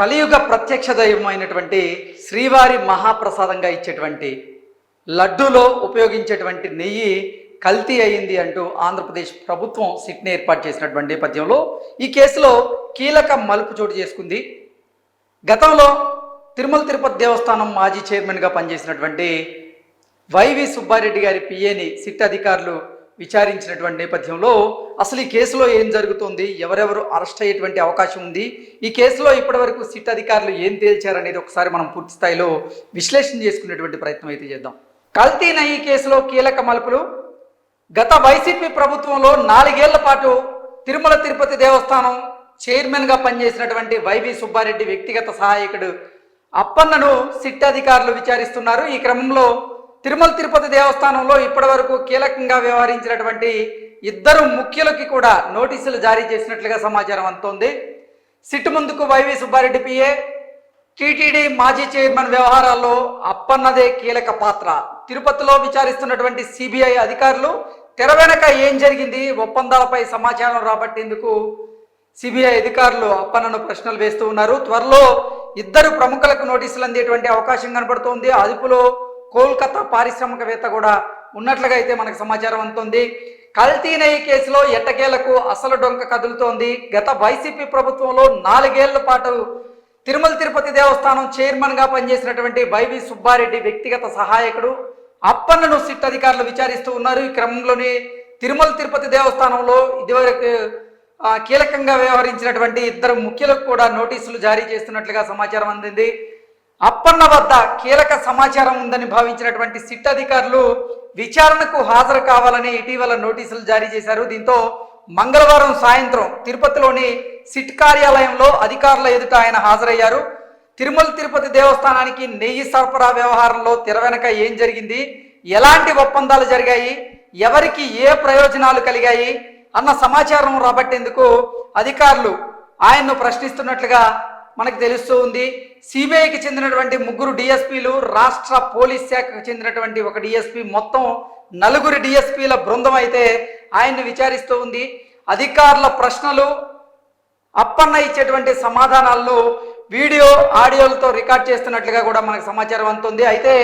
కలియుగ ప్రత్యక్ష దైవమైనటువంటి శ్రీవారి మహాప్రసాదంగా ఇచ్చేటువంటి లడ్డూలో ఉపయోగించేటువంటి నెయ్యి కల్తీ అయింది అంటూ ఆంధ్రప్రదేశ్ ప్రభుత్వం సిట్ని ఏర్పాటు చేసినటువంటి నేపథ్యంలో ఈ కేసులో కీలక మలుపు చోటు చేసుకుంది. గతంలో తిరుమల తిరుపతి దేవస్థానం మాజీ చైర్మన్గా పనిచేసినటువంటి వైవి సుబ్బారెడ్డి గారి పిఏని సిట్ అధికారులు విచారించినటువంటి నేపథ్యంలో అసలు ఈ కేసులో ఏం జరుగుతుంది? ఎవరెవరు అరెస్ట్ అయ్యేటువంటి అవకాశం ఉంది? ఈ కేసులో ఇప్పటివరకు సిట్ అధికారులు ఏం తేల్చారనేది ఒకసారి మనం పూర్తి స్థాయిలో విశ్లేషణ చేసుకునేటువంటి ప్రయత్నం అయితే చేద్దాం. కల్తీన ఈ కేసులో కీలక మలుపులు. గత వైసీపీ ప్రభుత్వంలో నాలుగేళ్ళ పాటు తిరుమల తిరుపతి దేవస్థానం చైర్మన్గా పనిచేసినటువంటి వైవి సుబ్బారెడ్డి వ్యక్తిగత సహాయకుడు అప్పన్నను సిట్ అధికారులు విచారిస్తున్నారు. ఈ క్రమంలో తిరుమల తిరుపతి దేవస్థానంలో ఇప్పటివరకు కీలకంగా వ్యవహరించినటువంటి ఇద్దరు ముఖ్యులకి కూడా నోటీసులు జారీ చేసినట్లుగా సమాచారం అందుతోంది. సిట్ ముందుకు Y V Subba Reddy PA TTD మాజీ చైర్మన్ వ్యవహారాల్లో అప్పన్నదే కీలక పాత్ర. తిరుపతిలో విచారిస్తున్నటువంటి సిబిఐ అధికారులు తెర వెనక ఏం జరిగింది ఒప్పందాలపై సమాచారం రాబట్టేందుకు సిబిఐ అధికారులు అప్పన్నను ప్రశ్నలు వేస్తూ ఉన్నారు. త్వరలో ఇద్దరు ప్రముఖులకు నోటీసులు అందేటువంటి అవకాశం కనబడుతోంది. అదుపులో కోల్కతా పారిశ్రామికవేత్త కూడా ఉన్నట్లుగా అయితే మనకు సమాచారం అందుతోంది. కల్తీ నెయ్యి కేసులో ఎట్టకేలకు అసలు డొంక కదులుతోంది. గత వైసీపీ ప్రభుత్వంలో నాలుగేళ్ళ పాటు తిరుమల తిరుపతి దేవస్థానం చైర్మన్గా పనిచేసినటువంటి వైవి సుబ్బారెడ్డి వ్యక్తిగత సహాయకుడు. అప్పన్నను సిట్ అధికారులు విచారిస్తూ ఉన్నారు. ఈ క్రమంలోనే తిరుమల తిరుపతి దేవస్థానంలో ఇదివరకు కీలకంగా వ్యవహరించినటువంటి ఇద్దరు ముఖ్యులకు కూడా నోటీసులు జారీ చేస్తున్నట్లుగా సమాచారం అందింది. అప్పన్న వద్ద కీలక సమాచారం ఉందని భావించినటువంటి సిట్ అధికారులు విచారణకు హాజరు కావాలని ఇటీవల నోటీసులు జారీ చేశారు. దీంతో మంగళవారం సాయంత్రం తిరుపతిలోని సిట్ కార్యాలయంలో అధికారుల ఎదుట ఆయన హాజరయ్యారు. తిరుమల తిరుపతి దేవస్థానానికి నెయ్యి సరఫరా వ్యవహారంలో తెరవెనక ఏం జరిగింది? ఎలాంటి ఒప్పందాలు జరిగాయి? ఎవరికి ఏ ప్రయోజనాలు కలిగాయి? అన్న సమాచారం రాబట్టేందుకు అధికారులు ఆయన్ను ప్రశ్నిస్తున్నట్లుగా మనకు తెలుస్తూ ఉంది. సిబిఐకి చెందినటువంటి ముగ్గురు డిఎస్పీలు రాష్ట్ర పోలీస్ శాఖకు చెందినటువంటి ఒక డిఎస్పీ మొత్తం నలుగురు డిఎస్పీల బృందం అయితే ఆయన్ని విచారిస్తూ ఉంది. అధికారుల ప్రశ్నలు అప్పన్న ఇచ్చేటువంటి సమాధానాలను వీడియో ఆడియోలతో రికార్డ్ చేస్తున్నట్లుగా కూడా మనకు సమాచారం అందుతుంది. అయితే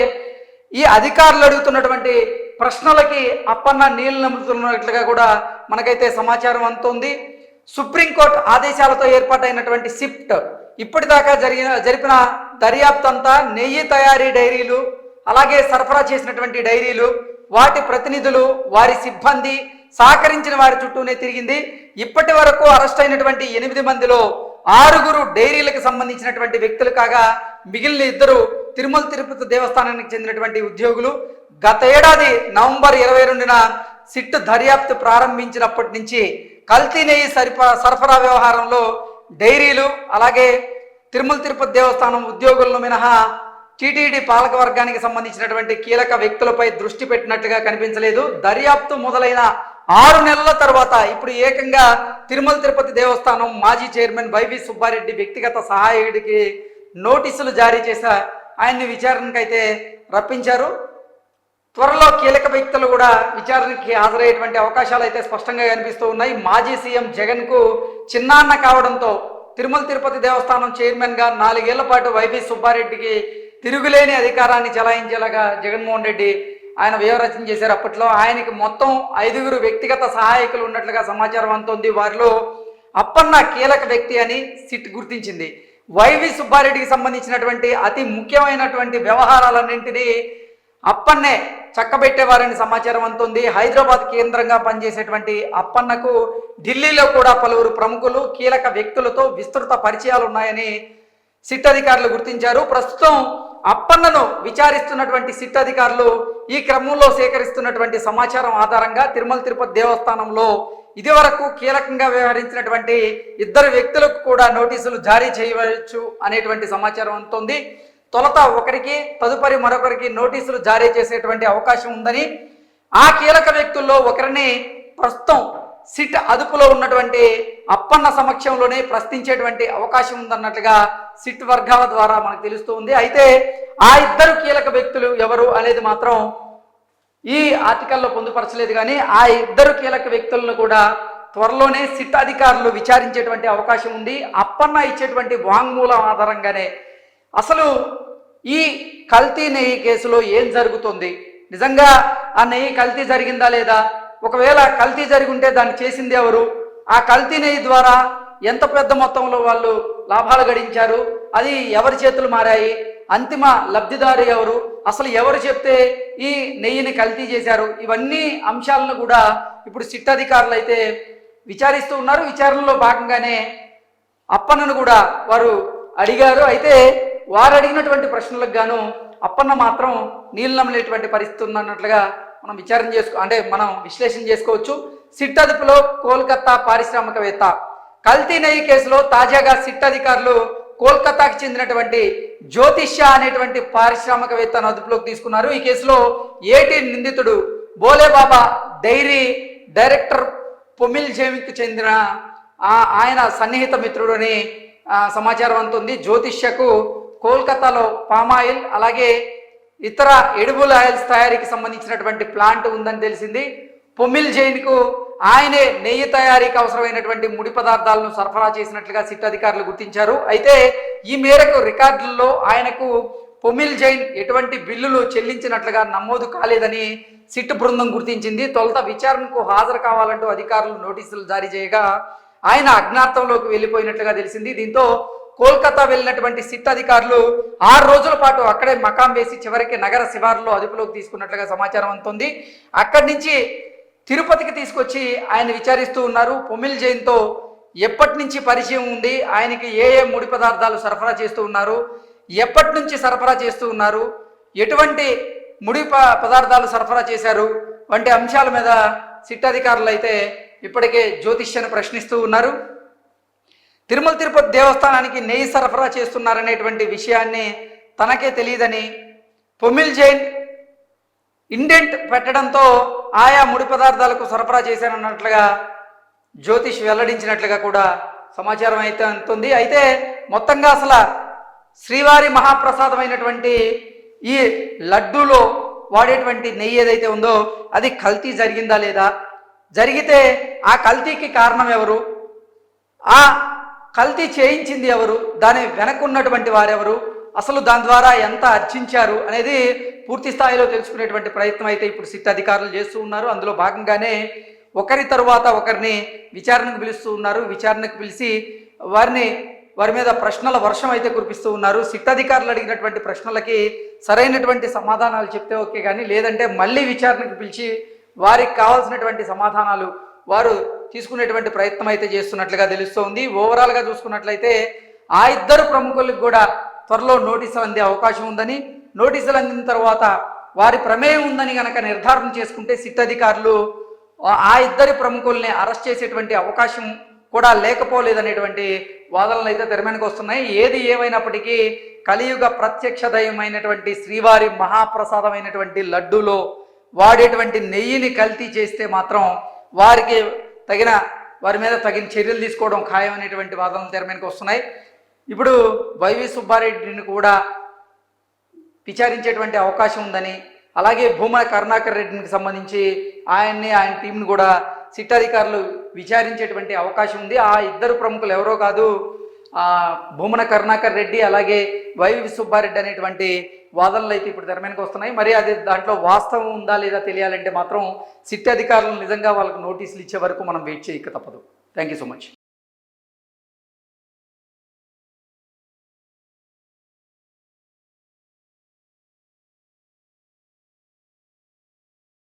ఈ అధికారులు అడుగుతున్నటువంటి ప్రశ్నలకి అప్పన్న నీళ్ళు నమ్ముతున్నట్లుగా కూడా మనకైతే సమాచారం అందుతుంది. సుప్రీంకోర్టు ఆదేశాలతో ఏర్పాటైనటువంటి సిఫ్ట్ ఇప్పటిదాకా జరిగిన జరిపిన దర్యాప్తు అంతా నెయ్యి తయారీ డైరీలు అలాగే సరఫరా చేసినటువంటి డైరీలు వాటి ప్రతినిధులు వారి సిబ్బంది సహకరించిన వారి చుట్టూనే తిరిగింది. ఇప్పటి వరకు అరెస్ట్ అయినటువంటి ఎనిమిది మందిలో ఆరుగురు డైరీలకు సంబంధించినటువంటి వ్యక్తులు కాగా మిగిలిన ఇద్దరు తిరుమల తిరుపతి దేవస్థానానికి చెందినటువంటి ఉద్యోగులు. గత ఏడాది నవంబర్ ఇరవై రెండున సిట్ దర్యాప్తు ప్రారంభించినప్పటి నుంచి కల్తీ నెయ్యి సరఫరా సరఫరా వ్యవహారంలో డైరీలు అలాగే తిరుమల తిరుపతి దేవస్థానం ఉద్యోగులను మినహా టీటీడీ పాలక వర్గానికి సంబంధించినటువంటి కీలక వ్యక్తులపై దృష్టి పెట్టినట్టుగా కనిపించలేదు. దర్యాప్తు మొదలైన ఆరు నెలల తర్వాత ఇప్పుడు ఏకంగా తిరుమల తిరుపతి దేవస్థానం మాజీ చైర్మన్ వైవి సుబ్బారెడ్డి వ్యక్తిగత సహాయకుడికి నోటీసులు జారీ చేశా ఆయన్ని విచారణకైతే రప్పించారు. త్వరలో కీలక వ్యక్తులు కూడా విచారణకి హాజరయ్యేటువంటి అవకాశాలు అయితే స్పష్టంగా కనిపిస్తూ ఉన్నాయి. మాజీ సీఎం జగన్కు చిన్నాన్న కావడంతో తిరుమల తిరుపతి దేవస్థానం చైర్మన్గా నాలుగేళ్ళ పాటు వైవి సుబ్బారెడ్డికి తిరుగులేని అధికారాన్ని చెలాయించేలాగా జగన్మోహన్ రెడ్డి ఆయన వ్యవరచన చేశారు. అప్పట్లో ఆయనకి మొత్తం ఐదుగురు వ్యక్తిగత సహాయకులు ఉన్నట్లుగా సమాచారం అందుతోంది. వారిలో అప్పన్న కీలక వ్యక్తి అని సిట్ గుర్తించింది. వైవి సుబ్బారెడ్డికి సంబంధించినటువంటి అతి ముఖ్యమైనటువంటి వ్యవహారాలన్నింటినీ అప్పన్నే చక్కబెట్టేవారని సమాచారం అందుతుంది హైదరాబాద్ కేంద్రంగా పనిచేసేటువంటి అప్పన్నకు ఢిల్లీలో కూడా పలువురు ప్రముఖులు కీలక వ్యక్తులతో విస్తృత పరిచయాలు ఉన్నాయని సిట్ అధికారులు గుర్తించారు. ప్రస్తుతం అప్పన్నను విచారిస్తున్నటువంటి సిట్ అధికారులు ఈ క్రమంలో సేకరిస్తున్నటువంటి సమాచారం ఆధారంగా తిరుమల తిరుపతి దేవస్థానంలో ఇదివరకు కీలకంగా వ్యవహరించినటువంటి ఇద్దరు వ్యక్తులకు కూడా నోటీసులు జారీ చేయవచ్చు అనేటువంటి సమాచారం అందుతోంది తొలత ఒకరికి తదుపరి మరొకరికి నోటీసులు జారీ చేసేటువంటి అవకాశం ఉందని ఆ కీలక వ్యక్తుల్లో ఒకరిని ప్రస్తుతం సిట్ అదుపులో ఉన్నటువంటి అప్పన్న సమక్షంలోనే ప్రశ్నించేటువంటి అవకాశం ఉందన్నట్లుగా సిట్ వర్గాల ద్వారా మనకు తెలుస్తూ ఉంది. అయితే ఆ ఇద్దరు కీలక వ్యక్తులు ఎవరు అనేది మాత్రం ఈ ఆర్టికల్లో పొందుపరచలేదు కానీ ఆ ఇద్దరు కీలక వ్యక్తులను కూడా త్వరలోనే సిట్ అధికారులు విచారించేటువంటి అవకాశం ఉంది. అప్పన్న ఇచ్చేటువంటి వాంగ్మూలం ఆధారంగానే అసలు ఈ కల్తీ నెయ్యి కేసులో ఏం జరుగుతుంది? నిజంగా ఆ నెయ్యి కల్తీ జరిగిందా లేదా? ఒకవేళ కల్తీ జరిగి ఉంటే దాన్ని చేసింది ఎవరు? ఆ కల్తీ నెయ్యి ద్వారా ఎంత పెద్ద మొత్తంలో వాళ్ళు లాభాలు గడించారు? అది ఎవరి చేతులు మారాయి? అంతిమ లబ్ధిదారు ఎవరు? అసలు ఎవరు చెప్తే ఈ నెయ్యిని కల్తీ చేశారు? ఇవన్నీ అంశాలను కూడా ఇప్పుడు సిట్ అధికారులు అయితే విచారిస్తూ ఉన్నారు. విచారణలో భాగంగానే అప్పనను కూడా వారు అడిగారు. అయితే వారు అడిగినటువంటి ప్రశ్నలకు గాను అప్పన్న మాత్రం నీళ్ళు నమ్మలేటువంటి పరిస్థితి ఉందన్నట్లుగా మనం విచారణ చేసుకో అంటే మనం విశ్లేషణ చేసుకోవచ్చు. సిట్ అదుపులో కోల్కతా పారిశ్రామికవేత్త కల్తీ నెయ్యి కేసులో తాజాగా సిట్ అధికారులు కోల్కతాకు చెందినటువంటి జ్యోతిష్య అనేటువంటి పారిశ్రామికవేత్తను అదుపులోకి తీసుకున్నారు. ఈ కేసులో ఏటి నిందితుడు బోలేబాబా డైరీ డైరెక్టర్ పొమిల్ జేమికి చెందిన ఆయన సన్నిహిత మిత్రుడు అని సమాచారం అంతుంది జ్యోతిష్యకు కోల్కతాలో పామాయిల్ అలాగే ఇతర ఎడిబుల్ ఆయిల్స్ తయారీకి సంబంధించినటువంటి ప్లాంట్ ఉందని తెలిసింది. పొమ్మిల్ జైన్కు ఆయనే నెయ్యి తయారీకి అవసరమైనటువంటి ముడి పదార్థాలను సరఫరా చేసినట్లుగా సిట్ అధికారులు గుర్తించారు. అయితే ఈ మేరకు రికార్డుల్లో ఆయనకు పొమిల్ జైన్ ఎటువంటి బిల్లులు చెల్లించినట్లుగా నమోదు కాలేదని సిట్ బృందం గుర్తించింది. తొలుత విచారణకు హాజరు కావాలంటూ అధికారులు నోటీసులు జారీ చేయగా ఆయన అజ్ఞాతంలోకి వెళ్ళిపోయినట్లుగా తెలిసింది. దీంతో కోల్కతా వెళ్ళినటువంటి సిట్ అధికారులు ఆరు రోజుల పాటు అక్కడే మకాం వేసి చివరికి నగర శివారులో అదుపులోకి తీసుకున్నట్లుగా సమాచారం అందుతుంది. అక్కడి నుంచి తిరుపతికి తీసుకొచ్చి ఆయన విచారిస్తూ ఉన్నారు. పొమిల్ జైన్తో ఎప్పటి నుంచి పరిచయం ఉంది? ఆయనకి ఏ ఏ ముడి పదార్థాలు సరఫరా చేస్తూ ఉన్నారు? ఎప్పటి నుంచి సరఫరా చేస్తూ ఉన్నారు? ఎటువంటి ముడి ప- పదార్థాలు సరఫరా చేశారు? వంటి అంశాల మీద సిట్ అధికారులు అయితే ఇప్పటికే జ్యోతిష్యను ప్రశ్నిస్తూ ఉన్నారు. తిరుమల తిరుపతి దేవస్థానానికి నెయ్యి సరఫరా చేస్తున్నారనేటువంటి విషయాన్ని తనకే తెలియదని పొమిల్ జైన్ ఇండెంట్ పెట్టడంతో ఆయా ముడి పదార్థాలకు సరఫరా చేశానన్నట్లుగా జ్యోతిష్ వెల్లడించినట్లుగా కూడా సమాచారం అయితే అంటుంది అయితే మొత్తంగా అసలు శ్రీవారి మహాప్రసాదమైనటువంటి ఈ లడ్డూలో వాడేటువంటి నెయ్యి ఏదైతే ఉందో అది కల్తీ జరిగిందా లేదా? జరిగితే ఆ కల్తీకి కారణం ఎవరు? ఆ కల్తీ చేయించింది ఎవరు? దాని వెనకున్నటువంటి వారెవరు? అసలు దాని ద్వారా ఎంత అర్చించారు అనేది పూర్తి స్థాయిలో తెలుసుకునేటువంటి ప్రయత్నం అయితే ఇప్పుడు సిట్ అధికారులు చేస్తూ ఉన్నారు. అందులో భాగంగానే ఒకరి తరువాత ఒకరిని విచారణకు పిలుస్తూ ఉన్నారు. విచారణకు పిలిచి వారిని వారి మీద ప్రశ్నల వర్షం అయితే కురిపిస్తూ ఉన్నారు. సిట్ అధికారులు అడిగినటువంటి ప్రశ్నలకి సరైనటువంటి సమాధానాలు చెప్తే ఓకే కానీ లేదంటే మళ్ళీ విచారణకు పిలిచి వారికి కావాల్సినటువంటి సమాధానాలు వారు తీసుకునేటువంటి ప్రయత్నం అయితే చేస్తున్నట్లుగా తెలుస్తోంది. ఓవరాల్గా చూసుకున్నట్లయితే ఆ ఇద్దరు ప్రముఖులకు కూడా త్వరలో నోటీసులు అందే అవకాశం ఉందని నోటీసులు అందిన తర్వాత వారి ప్రమేయం ఉందని కనుక నిర్ధారణ చేసుకుంటే సిట్ అధికారులు ఆ- ఇద్దరి ప్రముఖుల్ని అరెస్ట్ చేసేటువంటి అవకాశం కూడా లేకపోలేదనేటువంటి వాదనలు అయితే తెరమేనకు వస్తున్నాయి. ఏది ఏమైనప్పటికీ కలియుగ ప్రత్యక్ష దయమైనటువంటి శ్రీవారి మహాప్రసాదమైనటువంటి లడ్డూలో వాడేటువంటి నెయ్యిని కల్తీ చేస్తే మాత్రం వారికి తగిన వారి మీద తగిన చర్యలు తీసుకోవడం ఖాయం అనేటువంటి వాదనలు తెరమీనకు వస్తున్నాయి. ఇప్పుడు వైవి సుబ్బారెడ్డిని కూడా విచారించేటువంటి అవకాశం ఉందని అలాగే భూమన కరుణాకర్ రెడ్డికి సంబంధించి ఆయన్ని ఆయన టీంని కూడా సిట్ అధికారులు విచారించేటువంటి అవకాశం ఉంది. ఆ ఇద్దరు ప్రముఖులు ఎవరో కాదు భూమన కరుణాకర్ రెడ్డి అలాగే వైవి సుబ్బారెడ్డి అనేటువంటి వాదనలు అయితే ఇప్పుడు తెర వస్తున్నాయి. మరి అది దాంట్లో వాస్తవం ఉందా లేదా తెలియాలంటే మాత్రం సిట్ అధికారులు నిజంగా వాళ్ళకు నోటీసులు ఇచ్చే వరకు మనం వెయిట్ చేయక తప్పదు. Thank you so much